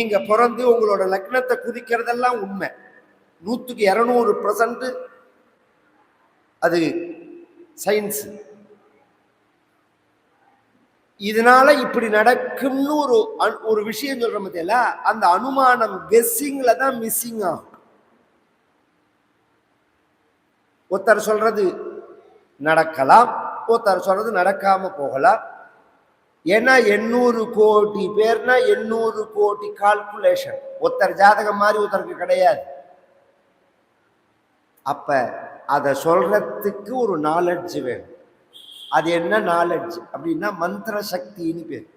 நீங்க பிறந்து உங்களோட லக்னத்தை குதிக்கிறதெல்லாம் உண்மை. நூற்றுக்கு இரநூறு பர்சன்ட் அது சயின்ஸ் இதனால இப்படி நடக்கும்னு ஒரு ஒரு விஷயம் சொல்ற மத்தியில அந்த அனுமானம் கெஸ்ஸிங்ல தான் மிஸ்ஸிங் ஆகும். ஒருத்தர் சொல்றது நடக்கலாம் ஒருத்தர் சொல்றது நடக்காம போகலாம். ஏன்னா எண்ணூறு கோடி பேர்னா எண்ணூறு கோடி கால்குலேஷன் ஒருத்தர் ஜாதகம் மாதிரி ஒருத்தருக்கு கிடையாது. அப்ப அதை சொல்றதுக்கு ஒரு நாலெட்ஜ் வேணும். அது என்ன நாலெட்ஜ் அப்படின்னா மந்திர சக்தின்னு பேர்.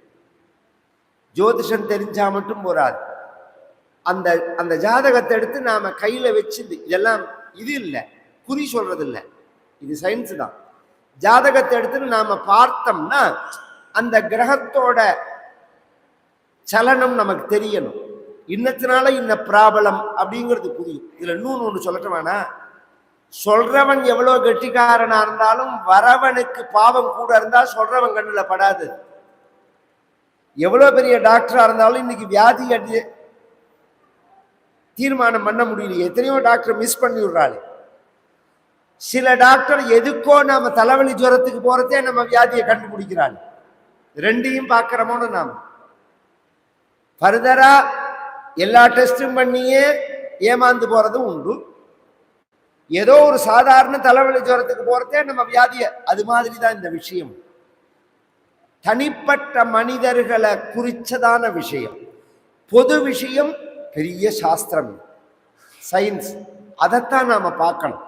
ஜோதிஷம் தெரிஞ்சா மட்டும் போராது அந்த அந்த ஜாதகத்தை எடுத்து நாம கையில வச்சு இதெல்லாம் இது இல்லை. குறி சொல்றது இல்லை இது சயின்ஸ் தான். ஜாதகத்தை எடுத்து நாம பார்த்தோம்னா அந்த கிரகத்தோட சலனம் நமக்கு தெரியணும். இன்னத்தினால இன்ன ப்ராப்ளம் அப்படிங்கிறது புரியும். இதுல இன்னொன்று ஒன்று சொல்லட்டும் வேணா. சொல்றவன் எவ்வளோ கெட்டிக்காரனா இருந்தாலும் வரவனுக்கு பாவம் கூட இருந்தா சொல்றவன் கண்ணில் படாது. எவ்வளோ பெரிய டாக்டரா இருந்தாலும் இன்னைக்கு வியாதி அடி தீர்மானம் பண்ண முடியல. எத்தனையோ டாக்டர் மிஸ் பண்ணி விடுறாள் சில டாக்டர் எதுக்கோ நாம தலைவலி ஜுரத்துக்கு போறதே நம்ம வியாதியை கண்டுபிடிக்கிறாள். ரெண்டையும் பார்க்கிறோமோன்னு நாம். ஃபர்தரா எல்லா டெஸ்டும் பண்ணியே ஏமாந்து போறதும் உண்டு. ஏதோ ஒரு சாதாரண தலைவலி ஜுரத்துக்கு போறதே நம்ம வியாதிய. அது மாதிரி தான் இந்த விஷயம். தனிப்பட்ட மனிதர்களை குறிச்சதான விஷயம். பொது விஷயம் பெரிய சாஸ்திரம். சயின்ஸ் அதைத்தான் நாம பார்க்கணும்.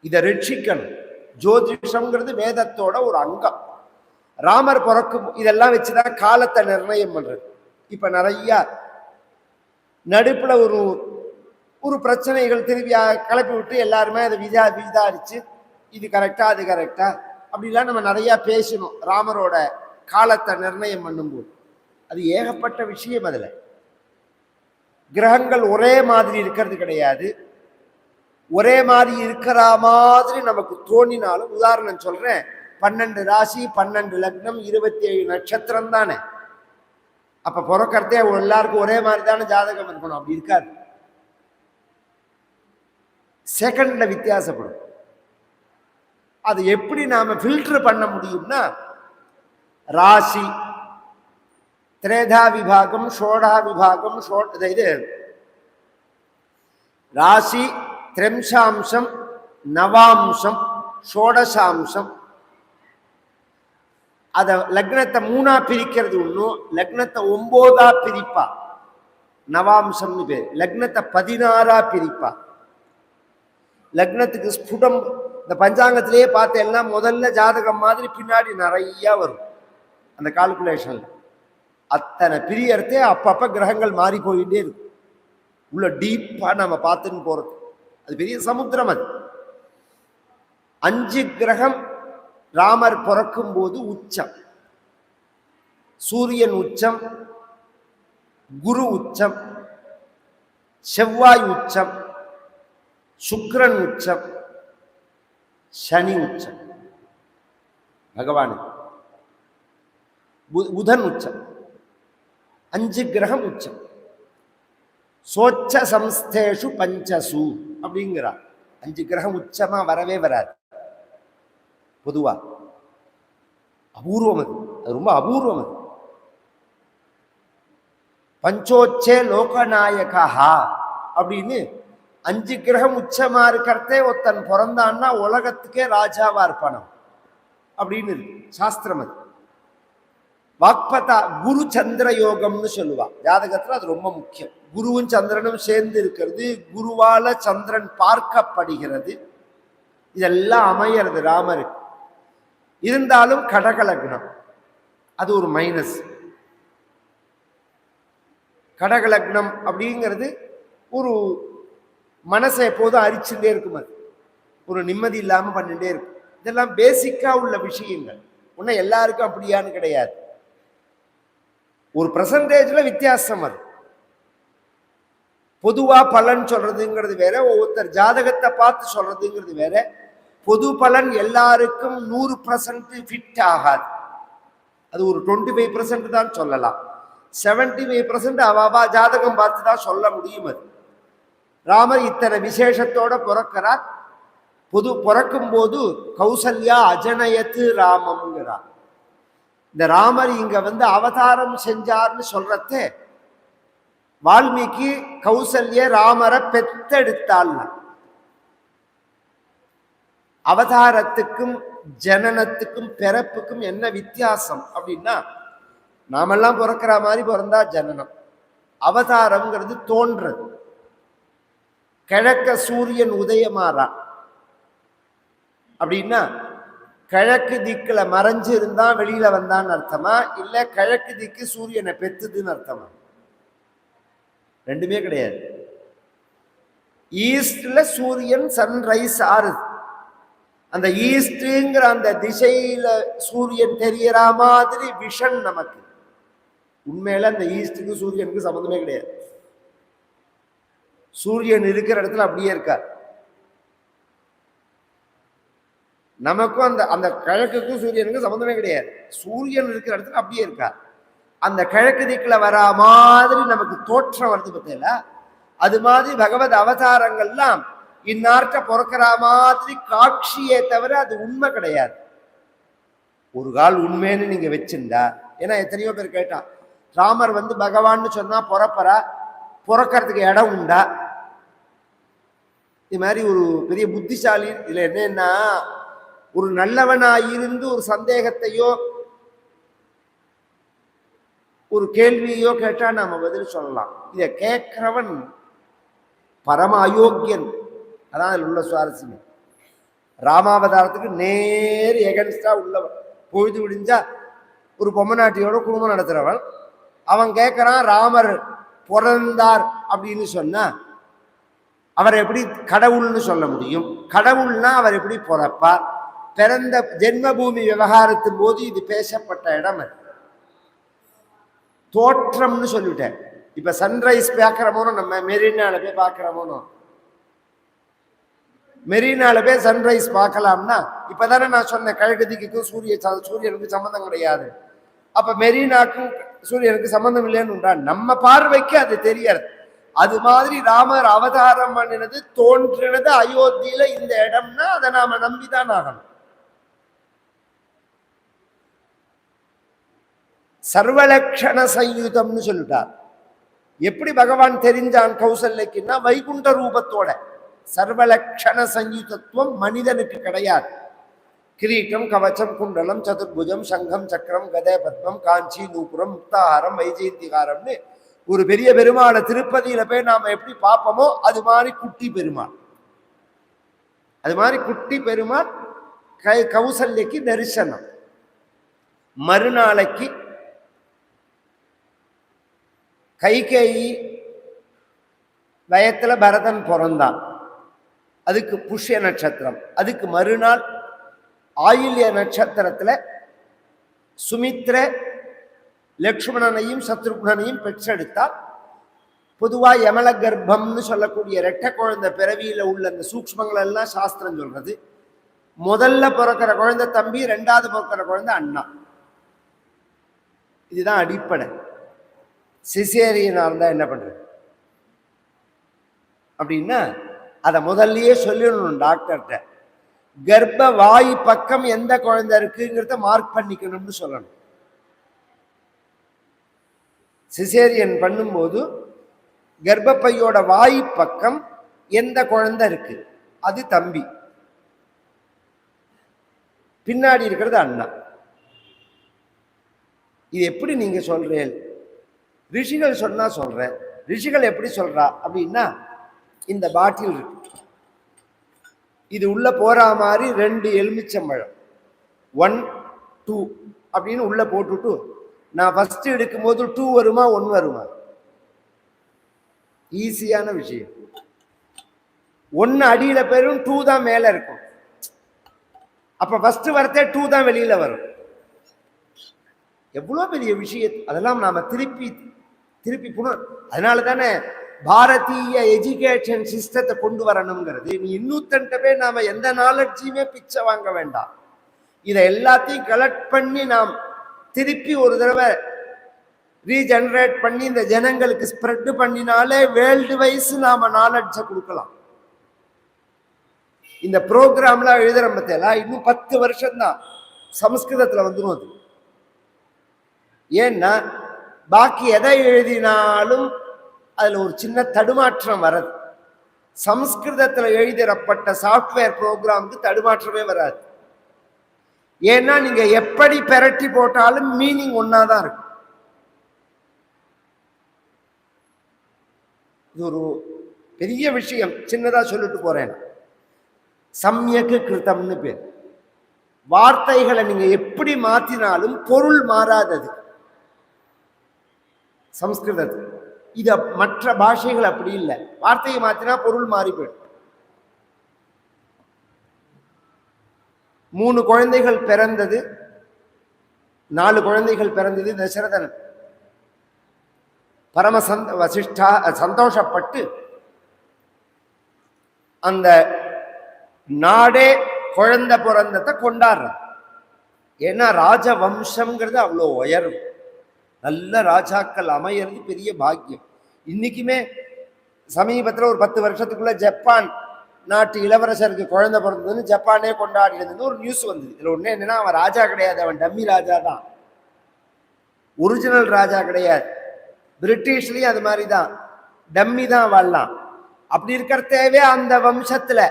இதை ரட்சிக்கணும். ஜோதிஷம்ங்கிறது வேதத்தோட ஒரு அங்கம். ராமர் பிறக்கும் இதெல்லாம் வச்சுதான் காலத்தை நிர்ணயம் பண்றது. இப்ப நிறைய நடுப்புல ஒரு ஒரு பிரச்சனைகள் திருப்பி கிளப்பி விட்டு எல்லாருமே அதை விதா விசாரிச்சு இது கரெக்டா அது கரெக்டா அப்படிலாம் நம்ம நிறைய பேசணும். ராமரோட காலத்தை நிர்ணயம் பண்ணும்போது. அது ஏகப்பட்ட விஷயம் அதில். கிரகங்கள் ஒரே மாதிரி இருக்கிறது கிடையாது. ஒரே மாதிரி இருக்கிற மாதிரி நமக்கு தோணினாலும் உதாரணம் சொல்றேன். பன்னெண்டு ராசி பன்னெண்டு லக்னம் இருபத்தி ஏழு நட்சத்திரம் தானே. அப்ப பிறக்கறதே எல்லாருக்கும் ஒரே மாதிரி தானே ஜாதகம் இருக்கணும். அப்படி இருக்காது. செகண்ட்ல வித்தியாசப்படும். அது எப்படி நாம ஃபில்டர் பண்ண முடியும்னா ராசி திரேதா விபாகம் ஷோடா விபாகம் ஷோ இது- இது ராசி திரம்சாம்சம் நவாம்சம் ஷோடசாம்சம் அத லக்னத்தை மூணா பிரிக்கிறது ஒன்றும் லக்னத்தை ஒன்பதா பிரிப்பா. நவாம்சம்னு பேர். லக்னத்தை பதினாறா பிரிப்பா. லக்னத்துக்கு ஸ்புடம் இந்த பஞ்சாங்கத்திலேயே பார்த்த எல்லாம் முதல்ல ஜாதகம் மாதிரி பின்னாடி நிறைய வரும். அந்த கால்குலேஷன்ல அத்தனை பிரியறதே அப்பப்ப கிரகங்கள் மாறி போயிட்டே இருக்கும் உள்ள டீப்பா நம்ம பார்த்துன்னு போறது. அது பெரிய சமுத்திரம் அது. அஞ்சு கிரகம் ராமர் பிறக்கும் போது உச்சம். சூரியன் உச்சம் குரு உச்சம் செவ்வாய் உச்சம் சுக்கிரன் உச்சம் சனி உச்சம். பகவான். புதன் உச்சம். அஞ்சு கிரகம் உச்சம். சோச்ச சம்ஸ்தேஷு பஞ்சசு அப்படிங்கிறார். அஞ்சு கிரகம் உச்சமாக வரவே வராது. பொதுவாக அபூர்வம் அது. அது ரொம்ப அபூர்வம் அது. பஞ்சோச்சே லோகநாயகா அப்படின்னு அஞ்சு கிரகம் உச்சமா இருக்கிறதே ஒருத்தன் பிறந்தான்னா உலகத்துக்கே ராஜாவா இருப்பானாம். அப்படின்னு இருக்கு. சாஸ்திரம் அது. வாக்பதா குரு சந்திர யோகம்னு சொல்லுவா. ஜாதகத்துல அது ரொம்ப முக்கியம். குருவும் சந்திரனும் சேர்ந்து இருக்கிறது குருவால சந்திரன் பார்க்கப்படுகிறது. இதெல்லாம் அமையிறது ராமருக்கு. இருந்தாலும் கடகலக்னம் அது ஒரு மைனஸ் கடகலக்னம் அப்படிங்கிறது ஒரு மனசை எப்போதும் அரிச்சுட்டே இருக்கும் அது. ஒரு நிம்மதி இல்லாமல் பண்ணிகிட்டே இருக்கும். இதெல்லாம் பேசிக்காக உள்ள விஷயங்கள். ஒன்றும் எல்லாருக்கும் அப்படியான்னு கிடையாது. ஒரு பர்சன்டேஜ்ல வித்தியாசம் அது. பொதுவாக பலன் சொல்கிறதுங்கிறது வேற ஒவ்வொருத்தர் ஜாதகத்தை பார்த்து சொல்கிறதுங்கிறது வேற பொது பலன் எல்லாருக்கும் நூறு பர்சன்ட் ஃபிட் ஆகாது. அது ஒரு டுவெண்ட்டி ஃபைவ் பர்சன்ட் தான் சொல்லலாம். செவன்டி ஃபைவ் பர்சன்ட் அவா ஜாதகம் பார்த்து தான் சொல்ல முடியும் அது. ராமர் இத்தனை விசேஷத்தோட பிறக்கிறார். பொது பிறக்கும் போது கௌசல்யா அஜனயத்து ராமம்ங்கிறார். இந்த ராமர் இங்க வந்து அவதாரம் செஞ்சார்னு சொல்றதே வால்மீகி கௌசல்ய ராமரை பெத்தெடுத்தாள் அவதாரத்துக்கும் ஜனனத்துக்கும் பிறப்புக்கும் என்ன வித்தியாசம் அப்படின்னா நாமெல்லாம் பிறக்கிற மாதிரி பிறந்தா ஜனனம். அவதாரம்ங்கிறது தோன்றது. கிழக்க சூரியன் உதயமாறா. அப்படின்னா கிழக்கு திக்கில் மறைஞ்சு இருந்தா வெளியில வந்தான்னு அர்த்தமா? இல்லை கிழக்கு திக்கு சூரியனை பெத்துதுன்னு அர்த்தமா? ரெண்டுமே கிடையாது. ஈஸ்ட்ல சூரியன் சன்ரைஸ் ஆறுது. அந்த ஈஸ்ட்ங்கிற அந்த திசையில சூரியன் தெரியற மாதிரி விஷன் நமக்கு. உண்மையில அந்த ஈஸ்டுக்கு சூரியனுக்கு சம்மந்தமே கிடையாது. சூரியன் இருக்கிற இடத்துல அப்படியே இருக்கார். நமக்கும் அந்த அந்த கிழக்குக்கும் சூரியனுக்கும் சம்மந்தமே கிடையாது. சூரியன் இருக்கிற இடத்துல அப்படியே இருக்கார். அந்த கிழக்கு திக்கில் வரா மாதிரி நமக்கு தோற்றம் வருது பார்த்தீங்களா? அது மாதிரி பகவத் அவதாரங்கள்லாம் இந்நார்ட்ட பிறக்கிற மாதிரி காட்சியே தவிர அது உண்மை கிடையாது. ஒரு கால் உண்மைன்னு நீங்க வச்சிருந்தா ஏன்னா எத்தனையோ பேர் கேட்டான் ராமர் வந்து பகவான்னு சொன்னா பிறப்பறா பிறக்கிறதுக்கு இடம் உண்டா? இது மாதிரி ஒரு பெரிய புத்திசாலி இதுல என்னன்னா ஒரு நல்லவனாக இருந்து ஒரு சந்தேகத்தையோ ஒரு கேள்வியோ கேட்டா நாம பதில் சொல்லலாம். இதை கேட்கிறவன் பரம அயோக்கியன். அதான் அதில் உள்ள சுவாரஸ்யம். ராமாவதாரத்துக்கு நேர் எகன்ஸ்டாக உள்ளவன். பொழுது விடிஞ்சா ஒரு பொம்மநாட்டியோட குடும்பம் நடத்துகிறவன் அவன் கேட்குறான் ராமர் பிறந்தார் அப்படின்னு சொன்னால் அவர் எப்படி கடவுள்னு சொல்ல முடியும்? கடவுள்னா அவர் எப்படி பிறப்பார்? பிறந்த ஜென்மபூமி விவகாரத்தின் போது இது பேசப்பட்ட இடம் அது. தோற்றம்னு சொல்லிவிட்டேன் இப்போ சன்ரைஸ் பார்க்கிறோமோனோ நம்ம மெரினால போய் பார்க்குறமோனோ மெரினால போய் சன்ரைஸ் பார்க்கலாம்னா இப்பதானே நான் சொன்னேன் கிழக்கு சூரிய சூரியனுக்கு சம்பந்தம் கிடையாது. அப்ப மெரினாக்கும் சூரியனுக்கு சம்மந்தம் இல்லைன்னு உண்டா நம்ம பார்வைக்கு அது தெரியாது. அது மாதிரி ராமர் அவதாரம் பண்ணினது தோன்றினது அயோத்தியில இந்த இடம்னா அதை நாம நம்பிதான் ஆகணும். சர்வலக்ஷண சயுதம்னு சொல்லிட்டார். எப்படி பகவான் தெரிஞ்சான் கௌசல்யக்குன்னா வைகுண்ட ரூபத்தோட. சர்வலக்ஷண சங்கீதத்துவம் மனிதனுக்கு கிடையாது. கிரீட்டம் கவச்சம் குண்டலம் சதுர்புஜம் சங்கம் சக்கரம் கதை பத்மம் காஞ்சி நூபுரம் முக்தாகாரம் வைஜெயந்திகாரம்னு ஒரு பெரிய பெருமாளை திருப்பதியில போய் நாம எப்படி பார்ப்போமோ அது மாதிரி குட்டி பெருமாள். அது மாதிரி குட்டி பெருமாள் கை கௌசல்யக்கு தரிசனம். மறுநாளைக்கு கைகேயி வயத்துல பரதன் பிறந்தான். அதுக்கு புஷ்ய நட்சத்திரம். அதுக்கு மறுநாள் ஆயில்ய நட்சத்திரத்தில் சுமித்ர லக்ஷ்மணனையும் சத்ருக்னனையும் பெற்றெடுத்தால் பொதுவாக யமல கர்ப்பம்னு சொல்லக்கூடிய ரெட்ட குழந்தை பிறவியில் உள்ள அந்த சூக்ஷ்மங்கள் எல்லாம் சாஸ்திரம் சொல்றது. முதல்ல பிறக்கிற குழந்தை தம்பி ரெண்டாவது பிறக்கிற குழந்தை அண்ணா. இதுதான் அடிப்படை. சிசேரியனாக இருந்தால் என்ன பண்ணுறது அப்படின்னா அதை முதல்லயே சொல்லிடணும் டாக்டர்கிட்ட. கர்ப்ப வாய் பக்கம் எந்த குழந்தை இருக்குங்கிறத மார்க் பண்ணிக்கணும்னு சொல்லணும். சிசேரியன் பண்ணும்போது கர்ப்பப்பையோட வாய் பக்கம் எந்த குழந்தை இருக்கு? அது தம்பி. பின்னாடி இருக்கிறது அண்ணா. இது எப்படி நீங்க சொல்றேன் ரிஷிகள் சொன்னா சொல்றேன். ரிஷிகள் எப்படி சொல்றா? அப்படின்னா இந்த பாட்டில் இருக்கு. இது உள்ள போற மாதிரி ரெண்டு எலுமிச்சம்பழம். ஒன் டூ அப்படின்னு உள்ள போட்டுட்டு நான் ஃபர்ஸ்ட் எடுக்கும்போது டூ வருமா ஒன் வருமா? ஈஸியான விஷயம். ஒன்று அடியில் பெரும் டூ தான் மேலே இருக்கும். அப்போ ஃபஸ்ட்டு வரத்தே டூ தான் வெளியில் வரும். எவ்வளோ பெரிய விஷயம் அதெல்லாம் நாம் திருப்பி திருப்பி புனர் அதனால தானே பாரதிய எஜுகேஷன் சிஸ்டத்தை கொண்டு வரணுங்கிறது. நீ இன்னூத்தன்ட்ட போய் நாம எந்த நாலெட்ஜையுமே பிச்சை வாங்க வேண்டாம். இதை எல்லாத்தையும் கலெக்ட் பண்ணி நாம் திருப்பி ஒரு தடவை ரீஜெனரேட் பண்ணி இந்த ஜனங்களுக்கு ஸ்ப்ரெட் பண்ணினாலே வேர்ல்டு வைஸ் நாம நாலெட்ஜை கொடுக்கலாம். இந்த ப்ரோக்ராம்லாம் எழுதுற பத்தியெல்லாம் இன்னும் பத்து வருஷம்தான் சமஸ்கிருதத்தில் வந்துடும் அது. ஏன்னா பாக்கி எதை எழுதினாலும் அதில் ஒரு சின்ன தடுமாற்றம் வராது. சம்ஸ்கிருதத்தில் எழுதிடப்பட்ட சாஃப்ட்வேர் ப்ரோக்ராமுக்கு தடுமாற்றமே வராது. ஏன்னா நீங்க எப்படி பெரட்டி போட்டாலும் மீனிங் ஒன்னாதான் இருக்கும். இது ஒரு பெரிய விஷயம். சின்னதா சொல்லிட்டு போறேன். சம்யக்கு கிருத்தம்னு பேர். வார்த்தைகளை நீங்க எப்படி மாத்தினாலும் பொருள் மாறாதது. சம்ஸ்கிருதத்தில். இதை மற்ற பாஷைகள் அப்படி இல்லை. வார்த்தையை மாற்றினா பொருள் மாறி போயிடும். மூணு குழந்தைகள் பிறந்தது நாலு குழந்தைகள் பிறந்தது தசரதன். பரமசந்த வசிஷ்டா சந்தோஷப்பட்டு அந்த நாடே குழந்தை பிறந்ததை கொண்டாடுற ஏன்னா ராஜவம்சம்ங்கிறது அவ்வளோ உயரும். நல்ல ராஜாக்கள் அமையிறது பெரிய பாக்கியம். இன்னைக்குமே சமீபத்தில் ஒரு பத்து வருஷத்துக்குள்ள ஜப்பான் நாட்டு இளவரசருக்கு குழந்தை பிறந்ததுன்னு ஜப்பானே கொண்டாடினதுன்னு ஒரு நியூஸ் வந்தது. இதில் ஒன்று என்னன்னா அவன் ராஜா கிடையாது அவன் டம்மி ராஜா தான். ஒரிஜினல் ராஜா கிடையாது. பிரிட்டிஷ்லேயும் அது மாதிரி தான் டம்மி தான் வாழலாம் அப்படி இருக்கிற தேவை அந்த வம்சத்தில்.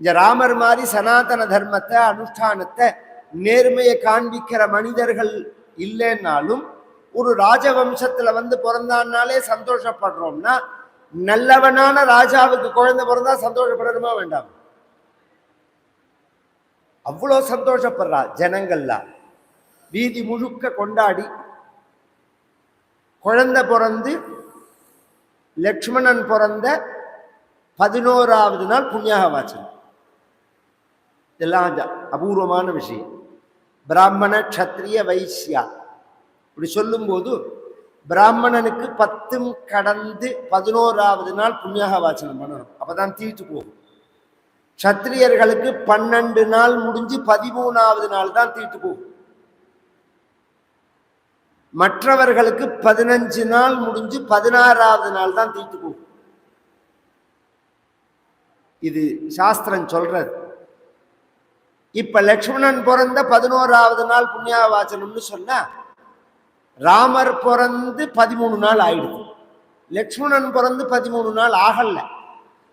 இந்த ராமர் மாதிரி சனாதன தர்மத்தை அனுஷ்டானத்தை நேர்மையை காண்பிக்கிற மனிதர்கள் இல்லைன்னாலும் ஒரு ராஜவம்சத்துல வந்து பிறந்தான்னாலே சந்தோஷப்படுறோம்னா நல்லவனான ராஜாவுக்கு குழந்தை பிறந்தா சந்தோஷப்படணுமா வேண்டாம்? அவ்வளோ சந்தோஷப்படுறா ஜனங்கள்லாம். வீதி முழுக்க கொண்டாடி குழந்தை பிறந்து லக்ஷ்மணன் பிறந்த பதினோராவது நாள் புண்ணியாக வாச்சனம் இதெல்லாம் அபூர்வமான விஷயம். பிராமண க்ஷத்ரிய வைசியா இப்படி சொல்லும்போது பிராமணனுக்கு பத்தும் கடந்து பதினோராவது நாள் புண்ணியாக வாசனம் பண்ணணும். அப்பதான் தீட்டு போகும். சத்திரியர்களுக்கு பன்னெண்டு நாள் முடிஞ்சு பதிமூணாவது நாள் தான் தீட்டு போகும். மற்றவர்களுக்கு பதினஞ்சு நாள் முடிஞ்சு பதினாறாவது நாள் தான் தீட்டு போகும். இது சாஸ்திரம் சொல்றது. இப்ப லக்ஷ்மணன் பிறந்த பதினோராவது நாள் புண்ணியாவாச்சனம்னு சொன்னா ராமர் பிறந்து பதிமூணு நாள் ஆயிடுது. லக்ஷ்மணன் பிறந்து பதிமூணு நாள் ஆகல.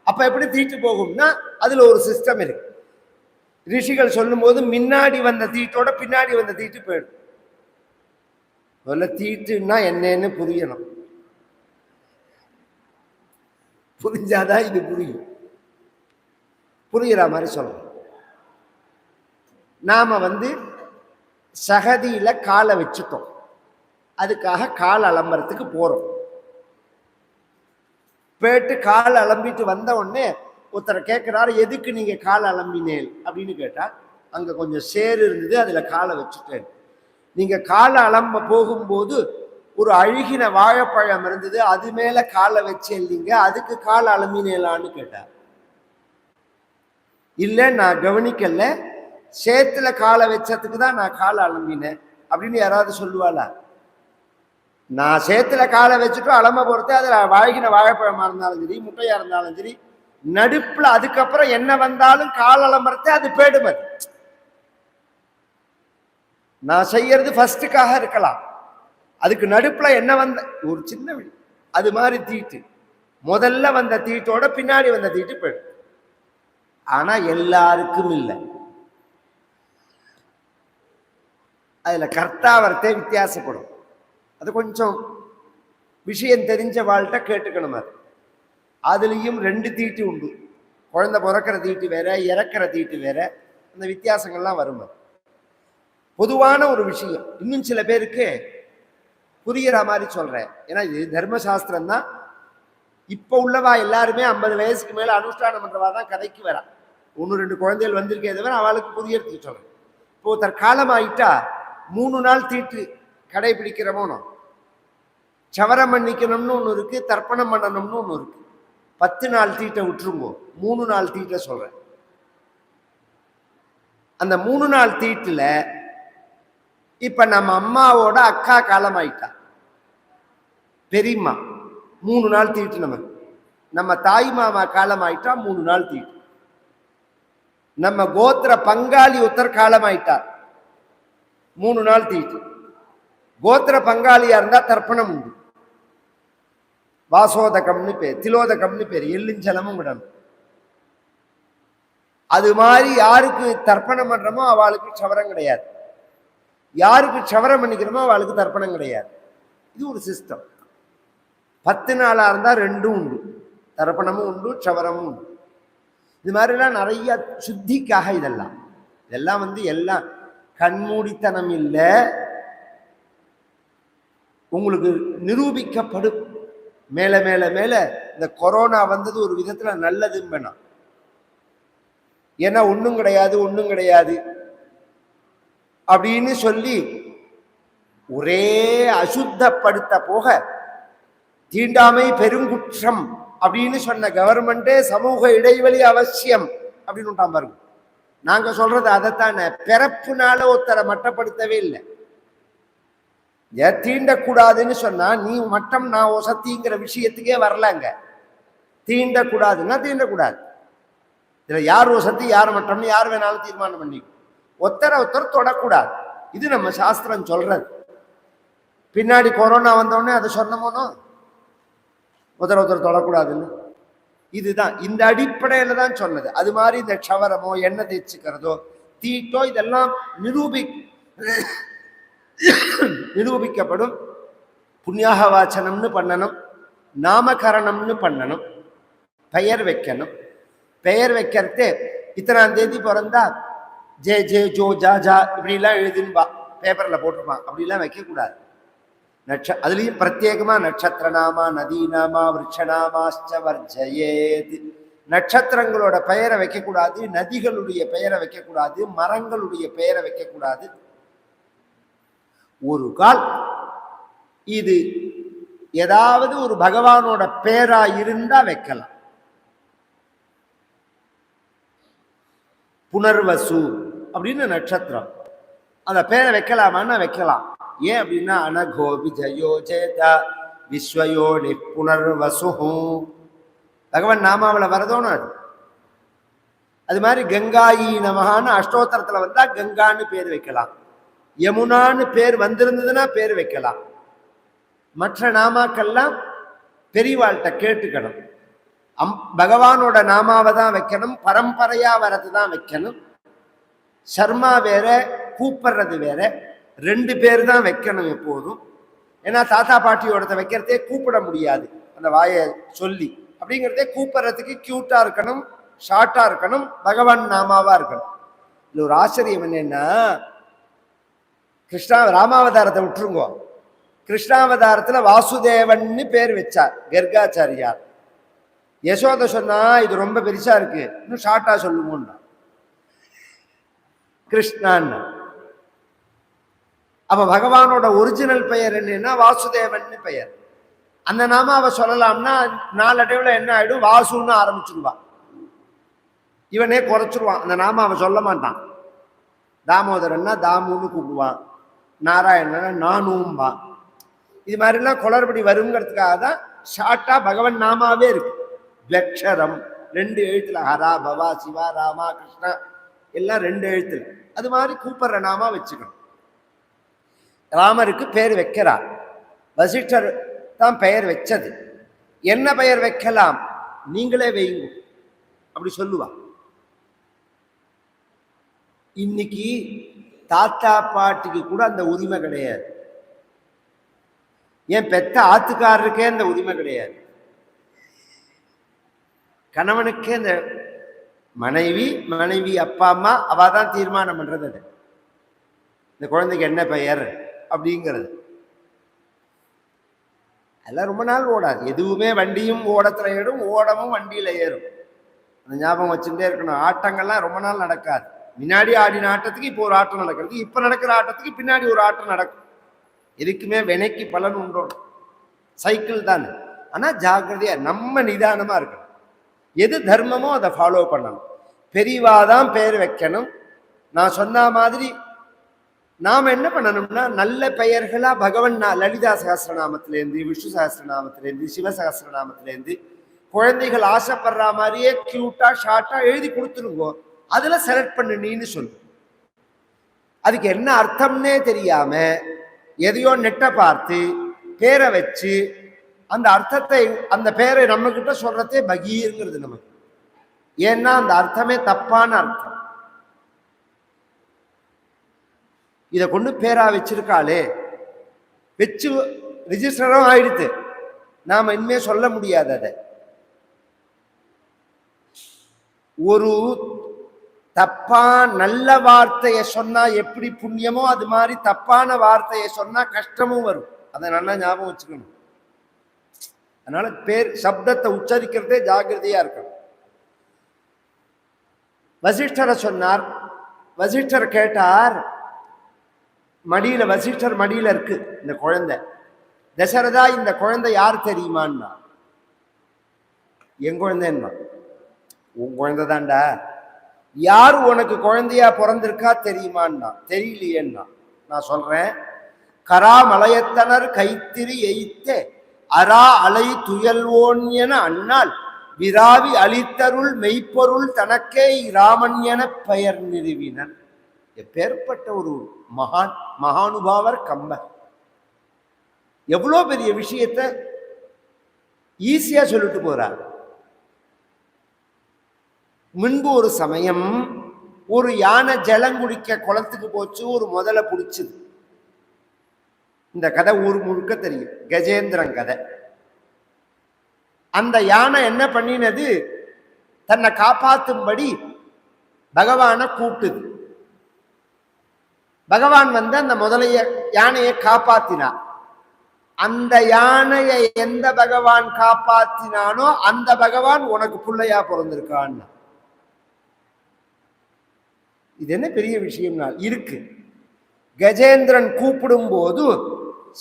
அப்ப எப்படி தீட்டு போகும்னா அதுல ஒரு சிஸ்டம் இருக்கு. ரிஷிகள் சொல்லும்போது முன்னாடி வந்த தீட்டோட பின்னாடி வந்த தீட்டு போயிடும். முதல்ல தீட்டுன்னா என்னன்னு புரியணும். புரிஞ்சாதான் இது புரியும். புரியுற மாதிரி சொல்லணும். நாம வந்து சகதியில காலை வச்சுட்டோம். அதுக்காக கால் அலம்புறதுக்கு போகிறோம் போயிட்டு கால் அலம்பிட்டு வந்த உடனே ஒருத்தரை கேட்குறாரு எதுக்கு நீங்கள் கால் அலம்பினேன்? அப்படின்னு கேட்டால் அங்கே கொஞ்சம் சேர் இருந்தது அதில் காலை வச்சுட்டேன். நீங்கள் காலை அலம்ப போகும்போது ஒரு அழுகின வாழைப்பழம் இருந்தது அது மேலே காலை வச்சு இல்லைங்க அதுக்கு கால் அலம்பினேலான்னு கேட்டார் இல்லை நான் கவனிக்கல சேத்துல காலை வச்சதுக்கு தான் நான் காலை அலம்பினேன் அப்படின்னு யாராவது சொல்லுவாளா? நான் சேத்துல காலை வச்சுட்டு அலம்பை பொறுத்து அதில் வாழ்கின வாழைப்பழமா இருந்தாலும் சரி முட்டையா இருந்தாலும் சரி நடுப்புல அதுக்கப்புறம் என்ன வந்தாலும் கால் அலம்புறதே அது பேடுமது நான் செய்யறது ஃபர்ஸ்டுக்காக இருக்கலாம். அதுக்கு நடுப்புல என்ன வந்த ஒரு சின்ன வி- அது மாதிரி தீட்டு. முதல்ல வந்த தீட்டோட பின்னாடி வந்த தீட்டு போயிடும் ஆனா எல்லாருக்கும் இல்லை. அதுல கர்த்தாவர்த்தே வித்தியாசப்படும். அது கொஞ்சம் விஷயம் தெரிஞ்ச வாழ்கிட்ட கேட்டுக்கணும் அது. அதுலேயும் ரெண்டு தீட்டு உண்டு. குழந்தை பிறக்கிற தீட்டு வேற இறக்கிற தீட்டு வேற அந்த வித்தியாசங்கள்லாம் வரும் அது. பொதுவான ஒரு விஷயம். இன்னும் சில பேருக்கு புரியிற மாதிரி சொல்கிறேன் ஏன்னா இது தர்மசாஸ்திரம் தான் இப்போ உள்ளவா எல்லாருமே ஐம்பது வயசுக்கு மேலே அனுஷ்டானம் பண்றவா தான் கதைக்கு வரா. ஒன்று ரெண்டு குழந்தைகள் வந்திருக்கே தவிர அவளுக்கு புரியறதுக்கு சொல்கிறேன் இப்போ ஒருத்தர் ஆயிட்டா மூணு நாள் தீட்டு கடைபிடிக்கிறமோனோ சவரம் பண்ணிக்கணும்னு ஒன்று இருக்குது தர்ப்பணம் பண்ணணும்னு ஒன்று இருக்குது பத்து நாள் தீட்டை விட்டுருங்கோ. மூணு நாள் தீட்டை சொல்கிறேன் அந்த மூணு நாள் தீட்டில் இப்போ நம்ம அம்மாவோட அக்கா காலமாயிட்டா. பெரியம்மா மூணு நாள் தீட்டு நம்ம. நம்ம தாய் மாமா காலமாயிட்டா மூணு நாள் தீட்டு. நம்ம கோத்திர பங்காளி ஒருத்தர் காலமாயிட்டார் மூணு நாள் தீட்டு. கோத்திர பங்காளியாக இருந்தால் தர்ப்பணம் உண்டு. வாசோதகம்னு பேர் திலோதகம்னு பேர் எள்ளிஞ்சலமும் விடணும். அது மாதிரி யாருக்கு தர்ப்பணம் பண்ணுறோமோ அவளுக்கு சவரம் கிடையாது. யாருக்கு சவரம் பண்ணிக்கிறோமோ அவளுக்கு தர்ப்பணம் கிடையாது. இது ஒரு சிஸ்டம் பத்து நாளாக இருந்தால் ரெண்டும் உண்டு. தர்ப்பணமும் உண்டு சவரமும் உண்டு. இது மாதிரிலாம் நிறைய சுத்திக்காக இதெல்லாம். இதெல்லாம் வந்து எல்லாம் கண்மூடித்தனம் இல்லை. உங்களுக்கு நிரூபிக்கப்படும். மேல மேல மேல இந்த கொரோனா வந்தது ஒரு விதத்துல நல்லதுன்னு வேணாம். ஏன்னா ஒன்றும் கிடையாது ஒன்றும் கிடையாது. அப்படின்னு சொல்லி ஒரே அசுத்தப்படுத்த போக தீண்டாமை பெருங்குற்றம் அப்படின்னு சொன்ன கவர்மெண்ட்டே சமூக இடைவெளி அவசியம் அப்படின்னு பாருங்க. நாங்கள் சொல்றது அதைத்தானே. பிறப்புனால ஒருத்தரை மட்டப்படுத்தவே இல்லை. தீண்டக்கூடாதுன்னு சொன்னா நீ மட்டம் நான் ஒசத்திங்கிற விஷயத்துக்கே வரலங்க. தீண்டக்கூடாதுன்னா தீண்டக்கூடாது. இதுல யார் ஒசத்தி யார் மட்டம்னு யார் வேணாலும் தீர்மானம் பண்ணி ஒத்தரை ஒருத்தர் தொடக்கூடாது. இது நம்ம சாஸ்திரம் சொல்றது. பின்னாடி கொரோனா வந்தோடனே அதை சொன்னமோனோ ஒருத்தர் ஒருத்தர் தொடக்கூடாதுன்னு. இதுதான். இந்த அடிப்படையில தான் சொன்னது. அது மாதிரி இந்த க்ஷவரமோ எண்ணெய் தேய்ச்சிக்கிறதோ தீட்டோ இதெல்லாம் நிரூபி நிரூபிக்கப்படும். புண்ணியாக வாச்சனம்னு பண்ணணும். நாமகரணம்னு பண்ணணும். பெயர் வைக்கணும். பெயர் வைக்கிறது இத்தனாம் தேதி பிறந்தா ஜே ஜே ஜோ ஜா ஜா இப்படிலாம் எழுதின்பா. பேப்பரில் போட்டிருப்பான் அப்படிலாம் வைக்கக்கூடாது. நட்ச அதுலேயும் பிரத்யேகமாக நட்சத்திர நாமா நதி நாமா விருட்சநாமாச்ச வர்ஜயேத். நட்சத்திரங்களோட பெயரை வைக்கக்கூடாது. நதிகளுடைய பெயரை வைக்கக்கூடாது. மரங்களுடைய பெயரை வைக்கக்கூடாது. ஒரு கால். இது ஏதாவது ஒரு பகவானோட பேரா இருந்தா வைக்கலாம். புனர்வசு அப்படின்னு நட்சத்திரம். அந்த பேரை வைக்கலாமான்னா வைக்கலாம். ஏன் அப்படின்னா அனகோ விஜயோ ஜேதா விஸ்வயோ புனர்வசு பகவான் நாமாவில் வரதோன்னு அது. அது மாதிரி கங்காயி நமகான்னு அஷ்டோத்தரத்தில் வந்தால் கங்கான்னு பேர் வைக்கலாம். யமுனான்னு பேர் வந்திருந்ததுன்னா பேர் வைக்கலாம். மற்ற நாமாக்கள்லாம் பெரியவாள்கிட்ட கேட்டுக்கணும். அம் பகவானோட நாமாவை தான் வைக்கணும். பரம்பரையா வரது தான் வைக்கணும். சர்மா வேற கூப்பிடுறது வேற. ரெண்டு பேர் தான் வைக்கணும் எப்போதும். ஏன்னா தாத்தா பாட்டியோடத வைக்கிறதே கூப்பிட முடியாது. அந்த வாயை சொல்லி. அப்படிங்கிறதே கூப்பிடுறதுக்கு க்யூட்டாக இருக்கணும் ஷார்ட்டாக இருக்கணும் பகவான் நாமாவாக இருக்கணும். இதில் ஒரு ஆச்சரியம் என்னென்னா கிருஷ்ணா ராமாவதாரத்தை விட்டுருங்கோ. கிருஷ்ணாவதாரத்தில் வாசுதேவன்னு பேர் வச்சார் கர்காச்சாரியார். யசோத சொன்னா இது ரொம்ப பெருசா இருக்கு இன்னும் ஷார்ட்டா சொல்லுங்கன்னா கிருஷ்ணான்னு. அப்ப பகவானோட ஒரிஜினல் பெயர் என்னன்னா வாசுதேவன் பெயர். அந்த நாம அவ சொல்லலாம்னா நாளடைவில் என்ன ஆயிடும்? வாசுன்னு ஆரம்பிச்சிருவான் இவனே குறைச்சிருவான். அந்த நாம அவன் சொல்ல மாட்டான். தாமோதரன்னா தாமுன்னு கூப்பிடுவான். நாராயணன் நானும்பா. இது மாதிரிலாம் குளறுபடி வருங்கிறதுக்காக தான் ஷார்ட்டா பகவன் நாமாவே இருக்கு. லட்சரம் ரெண்டு எழுத்துல ஹரா பவா சிவா ராமா கிருஷ்ணா எல்லாம் ரெண்டு எழுத்துல. அது மாதிரி கூப்பிடுற நாமா வச்சுக்கணும். ராமருக்கு பேர் வைக்கிறார். வசிஷ்டர் தான் பெயர் வச்சது. என்ன பெயர் வைக்கலாம்? நீங்களே வைங்க. அப்படி சொல்லுவா. இன்னைக்கு தாத்தா பாட்டிக்கு கூட அந்த உரிமை கிடையாது. ஏன் பெத்த ஆத்துக்காரருக்கே அந்த உரிமை கிடையாது. கணவனுக்கே அந்த மனைவி மனைவி அப்பா அம்மா அவ தான் தீர்மானம் பண்றது அது. இந்த குழந்தைக்கு என்ன பெயர் அப்படிங்கிறது. அதெல்லாம் ரொம்ப நாள் ஓடாது. எதுவுமே வண்டியும் ஓடத்துல ஏறும் ஓடமும் வண்டியில ஏறும். அந்த ஞாபகம் வச்சுட்டே இருக்கணும். ஆட்டங்கள்லாம் ரொம்ப நாள் நடக்காது. முன்னாடி ஆடின ஆட்டத்துக்கு இப்போ ஒரு ஆட்டம் நடக்கிறது இப்போ நடக்கிற ஆட்டத்துக்கு பின்னாடி ஒரு ஆட்டம் நடக்கும். எதுக்குமே வினைக்கு பலன் உண்டோ? சைக்கிள் தானே. ஆனா ஜாக்கிரதையாக நம்ம நிதானமா இருக்கணும். எது தர்மமோ அதை ஃபாலோ பண்ணணும். பெரியவா தான் பேர் வைக்கணும். நான் சொன்ன மாதிரி நாம் என்ன பண்ணணும்னா நல்ல பெயர்களாக பகவன் லலிதா சகசிரநாமத்திலேருந்து விஷ்ணு சகசிரநாமத்திலேருந்து சிவ சகஸ்ரநாமத்திலேருந்து குழந்தைகள் ஆசைப்படுற மாதிரியே க்யூட்டாக ஷார்ட்டாக எழுதி கொடுத்துருங்கோ. அதில் செலக்ட் பண்ணு நீன்னு சொல்லு. அதுக்கு என்ன அர்த்தம்னே தெரியாம எதையோ நெட்டை பார்த்து பேரை வச்சு அந்த அர்த்தத்தை அந்த பேரை நம்ம கிட்ட சொல்றதே பகீருங்கிறது நமக்கு. ஏன்னா அந்த அர்த்தமே தப்பான அர்த்தம். இதை கொண்டு பேரா வச்சிருக்காளே. வச்சு ரிஜிஸ்டரும் ஆயிடுத்து நாம இனிமே சொல்ல முடியாது அதை. ஒரு தப்பா நல்ல வார்த்தையை சொன்னா எப்படி புண்ணியமோ அது மாதிரி தப்பான வார்த்தையை சொன்னா கஷ்டமும் வரும். அதை நல்லா ஞாபகம் வச்சுக்கணும். அதனால பேர் சப்தத்தை உச்சரிக்கிறதே ஜாகிரதையா இருக்கணும். வசிஷ்டரை சொன்னார். வசிஷ்டர் கேட்டார் மடியில வசிஷ்டர் மடியில இருக்கு இந்த குழந்தை. தசரதா இந்த குழந்தை யார் தெரியுமான்னா? என் குழந்தைன்னா உன் குழந்தை தான்டா யார் உனக்கு குழந்தையா பிறந்திருக்கா தெரியுமான்னா? தெரியலையேன்னா. நான் சொல்றேன். கராமலயத்தனர் கைத்திரி எய்த்த அரா அலை துயல்வோன் என அண்ணால் விராவி அளித்தருள் மெய்ப்பொருள் தனக்கே ராமன் என பெயர் நிறுவினன் எப்பேற்பட்ட ஒரு மகான் மகானுபாவர் கம்பர் எவ்வளோ பெரிய விஷயத்த ஈஸியா சொல்லிட்டு போறார். முன்பு ஒரு சமயம் ஒரு யானை ஜலம் குடிக்க குளத்துக்கு போச்சு ஒரு முதலை பிடிச்சது. இந்த கதை ஊர் முழுக்க தெரியும். கஜேந்திரன் கதை. அந்த யானை என்ன பண்ணினது? தன்னை காப்பாத்தும்படி பகவானை கூட்டுது. பகவான் வந்து அந்த முதலைய யானையை காப்பாத்தினார். அந்த யானையை எந்த பகவான் காப்பாத்தினானோ அந்த பகவான் உனக்கு பிள்ளையா பிறந்திருக்கான்னு. இது என்ன பெரிய விஷயம்னா இருக்கு. கஜேந்திரன் கூப்பிடும் போது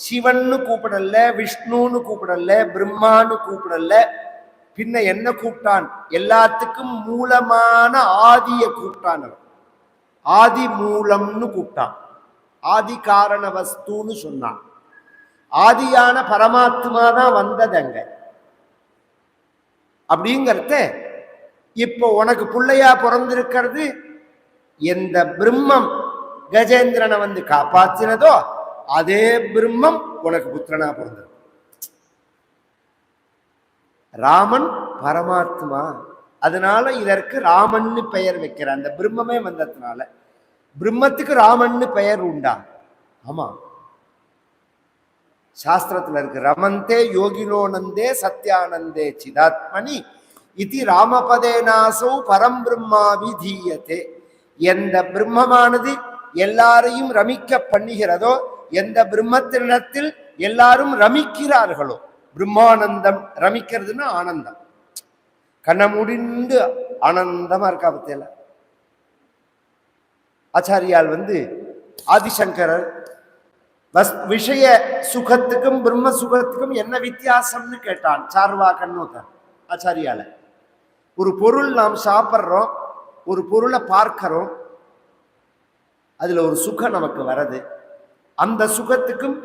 சிவன்னு கூப்பிடல விஷ்ணுன்னு கூப்பிடல பிரம்மான்னு கூப்பிடல பின்ன என்ன கூப்பிட்டான்? எல்லாத்துக்கும் மூலமான ஆதிய கூப்பிட்டான் ஆதி மூலம்னு கூப்பிட்டான். ஆதி காரண வஸ்துன்னு சொன்னான். ஆதியான பரமாத்மா தான் வந்ததங்க அப்படிங்கறத இப்போ உனக்கு பிள்ளையா பிறந்திருக்கிறது எந்த பிரம்மம் கஜேந்திரனை வந்து காப்பாத்தினதோ அதே பிரம்மம் உனக்கு புத்திரனா பிறந்தது. ராமன் பரமாத்மா. அதனால இதற்கு ராமன்னு பெயர் வைக்கிற அந்த பிரம்மமே வந்ததுனால பிரம்மத்துக்கு ராமன்னு பெயர் உண்டா? ஆமா. சாஸ்திரத்துல இருக்கு ரமந்தே யோகினோனந்தே சத்யானந்தே சிதாத்மனி இது ராமபதேனாசௌ பரம் பிரம்மா விதீயத்தே எந்த பிரம்மமானது எல்லாரையும் ரமிக்க பண்ணுகிறதோ எந்த பிரம்மத்தினிடத்தில் எல்லாரும் ரமிக்கிறார்களோ பிரம்மானந்தம் ரமிக்கிறதுன்னா ஆனந்தம். கண்ண முடிந்து ஆனந்தமா இருக்கா பத்தியில? ஆச்சாரியால் வந்து ஆதிசங்கரர் வஸ் விஷய சுகத்துக்கும் பிரம்ம சுகத்துக்கும் என்ன வித்தியாசம்னு கேட்டான். சார்வா கண்ணோக்கன் ஆச்சாரியால. ஒரு பொருள் நாம் சாப்பிட்றோம் ஒரு பொருளை பார்க்கிறோம் அதில் ஒரு சுகம் நமக்கு வருது அந்த சுகத்துக்கும்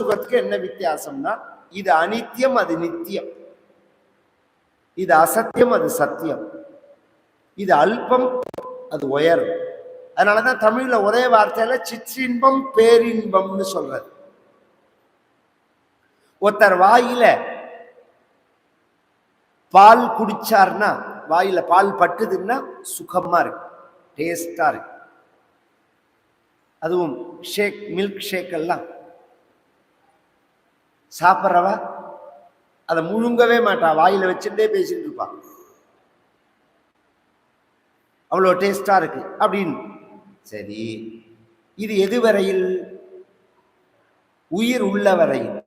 சுகத்துக்கும் என்ன வித்தியாசம்னா இது அனித்தியம் அது நித்தியம். இது அசத்தியம் அது சத்தியம். இது அல்பம் அது உயரும். அதனாலதான் தமிழ்ல ஒரே வார்த்தையில சிற்றின்பம் பேரின்பம்னு சொல்றது. ஒருத்தர் வாயில பால் குடிச்சார்னா வாயில் பால் பட்டுதுன்னா சுகமாக இருக்கு. டேஸ்டாக இருக்கு. அதுவும் ஷேக் மில்க் ஷேக் எல்லாம். சாப்பிட்றவ அதை முழுங்கவே மாட்டா. வாயில் வச்சுட்டே பேசிட்டு இருப்பா. அவ்வளோ டேஸ்டாக இருக்கு. அப்படின்னு. சரி. இது எது வரையில்? உயிர் உள்ள வரையில்.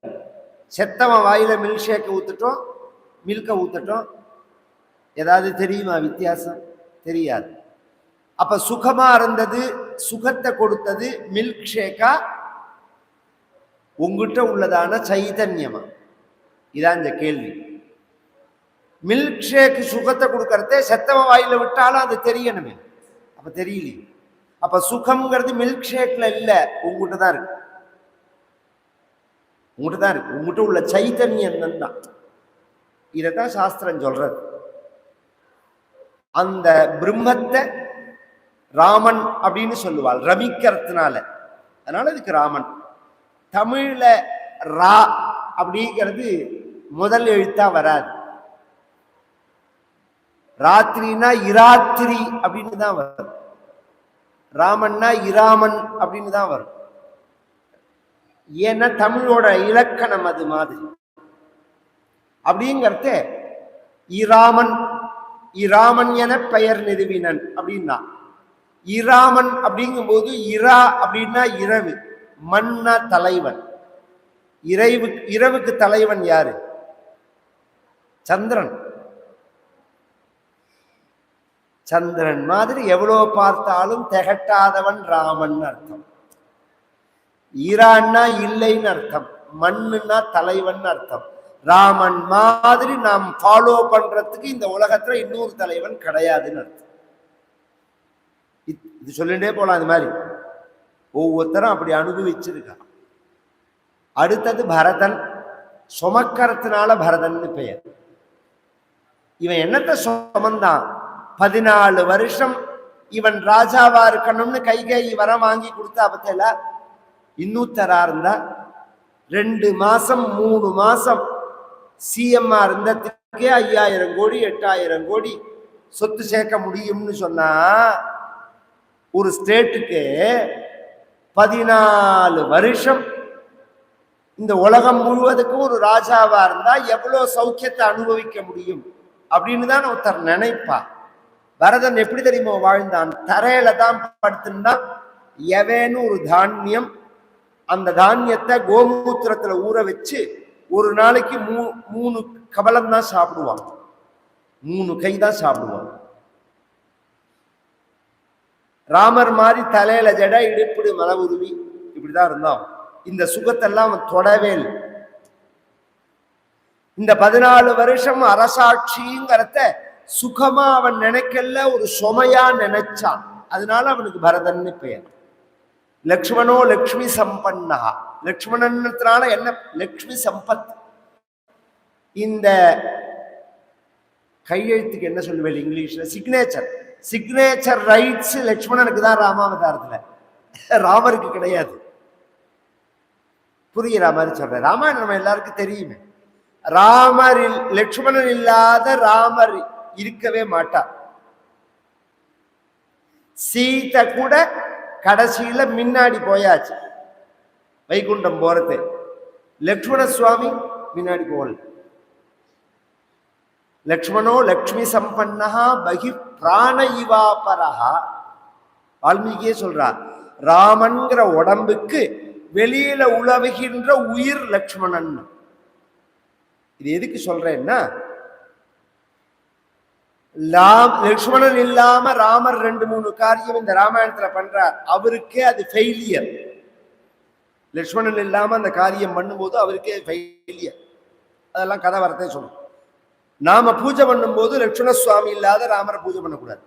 செத்தவன் வாயில் மில்க் ஷேக்கை ஊத்துட்டோம் மில்கை ஊத்தட்டும் ஏதாவது தெரியுமா வித்தியாசம்? தெரியாது. அப்ப சுகமா இருந்தது சுகத்தை கொடுத்தது மில்க் ஷேக்கா உங்ககிட்ட உள்ளதான சைதன்யமா? இதான் இந்த கேள்வி. மில்க் ஷேக் சுகத்தை கொடுக்கறதே செத்தவ வாயில விட்டாலும் அது தெரியணுமே. அப்ப தெரியலையே. அப்ப சுகம்ங்கிறது மில்க் ஷேக்ல இல்ல உங்ககிட்ட தான் இருக்கு. உங்ககிட்ட தான் இருக்கு. உங்ககிட்ட உள்ள சைத்தன்யம் தான் இதைத்தான் சாஸ்திரம் சொல்றது. அந்த பிரம்மத்தை ராமன் அப்படின்னு சொல்லுவாள் ரமிக்கிறதுனால அதனால இதுக்கு ராமன். தமிழ்ல ரா அப்படிங்கிறது முதல் எழுத்தா வராது. ராத்திரினா இராத்திரி அப்படின்னு தான் வரும். ராமன்னா இராமன் அப்படின்னு தான் வரும். ஏன்னா தமிழோட இலக்கணம் அது மாதிரி. அப்படிங்கிறத இராமன் இராமன் என பெயர் நிறுவினன் அப்படின்னா. இராமன் அப்படிங்கும்போது இரா அப்படின்னா இரவு மன்னா தலைவன். இறைவு இரவுக்கு தலைவன் யாரு? சந்திரன். சந்திரன் மாதிரி எவ்வளோ பார்த்தாலும் திகட்டாதவன் ராமன் அர்த்தம். ஈரான்னா இல்லைன்னு அர்த்தம் மண்ணுன்னா தலைவன் அர்த்தம். ராமன் மாதிரி நாம் ஃபாலோ பண்றதுக்கு இந்த உலகத்துல இன்னொரு தலைவன் கிடையாதுன்னு அர்த்தம். இது- இது சொல்லிட்டே போலாம் அது மாதிரி. ஒவ்வொருத்தரும் அப்படி அனுபவிச்சிருக்கான். அடுத்தது பரதன். சுமக்கரத்தினால பரதன்னு பெயர். இவன் என்னத்தை சுமந்தான்? பதினாலு வருஷம் இவன் ராஜாவா இருக்கணும்னு கைகை வர வாங்கி கொடுத்தா பத்தியில இன்னூத்தரா இருந்தா ரெண்டு மாசம் மூணு மாசம் சிஎம்மா இருந்ததுக்கே ஐயாயிரம் கோடி எட்டாயிரம் கோடி சொத்து சேர்க்க முடியும்னு சொன்னா ஒரு ஸ்டேட்டுக்கு பதினாலு வருஷம். இந்த உலகம் முழுவதுக்கும் ஒரு ராஜாவா இருந்தா எவ்வளவு சௌக்கியத்தை அனுபவிக்க முடியும் அப்படின்னு தான் ஒருத்தர் நினைப்பா. பரதன் எப்படி தெரியுமா வாழ்ந்தான்? தரையில தான் படுத்துன்னா எவேன்னு ஒரு தானியம் அந்த தானியத்தை கோமூத்திரத்துல ஊற வச்சு ஒரு நாளைக்கு மூ மூணு கபலம் தான் சாப்பிடுவான் மூணு கை தான் சாப்பிடுவான் ராமர் மாதிரி தலையில ஜட இடுப்பிடு மலை உருவி இப்படிதான் இருந்தான். இந்த சுகத்தெல்லாம் அவன் தொடவே இல்லை. இந்த பதினாலு வருஷம் அரசாட்சிங்கிறத சுகமா அவன் நினைக்கல ஒரு சுமையா நினைச்சான். அதனால அவனுக்கு பரதன்னு பெயர். லக்ஷ்மணோ லக்ஷ்மி சம்பன்னா. லக்ஷ்மணன்றதுனால என்ன? லக்ஷ்மி சம்பத். இந்த கையெழுத்துக்கு என்ன சொல்லுவேன் இங்கிலீஷ்ல? சிக்னேச்சர் சிக்னேச்சர் ரைட்ஸ் லக்ஷ்மணனுக்கு தான் ராமாவதாரத்துல. ராமருக்கு கிடையாது. புரியுற மாதிரி சொல்றேன். ராமாயணம் நம்ம எல்லாருக்கும் தெரியுமே. ராமர் இல்- லக்ஷ்மணன் இல்லாத ராமர் இருக்கவே மாட்டார். சீதை கூட கடைசியில் முன்னாடி போயாச்சு. வைகுண்டம் போகிறது லக்ஷ்மண சுவாமி முன்னாடி போகல. லக்ஷ்மணோ லக்ஷ்மி சம்பன்னஹா பகி பிராண இவாபரஹா. வால்மீகியே சொல்றார் ராமன்கிற உடம்புக்கு வெளியில உழவுகின்ற உயிர் லக்ஷ்மணன் இது எதுக்கு சொல்றேன்னா லாம் லக்ஷ்மணன் இல்லாம ராமர் ரெண்டு மூணு காரியம் இந்த ராமாயணத்துல பண்றார். அவருக்கே அது ஃபெயிலியர் லக்ஷ்மணன் இல்லாம அந்த காரியம் பண்ணும்போது அவருக்கே ஃபெயிலியர் அதெல்லாம் கதை வரத்தே சொல்லும். நாம பூஜை பண்ணும்போது லட்சுமண சுவாமி இல்லாத ராமரை பூஜை பண்ணக்கூடாது.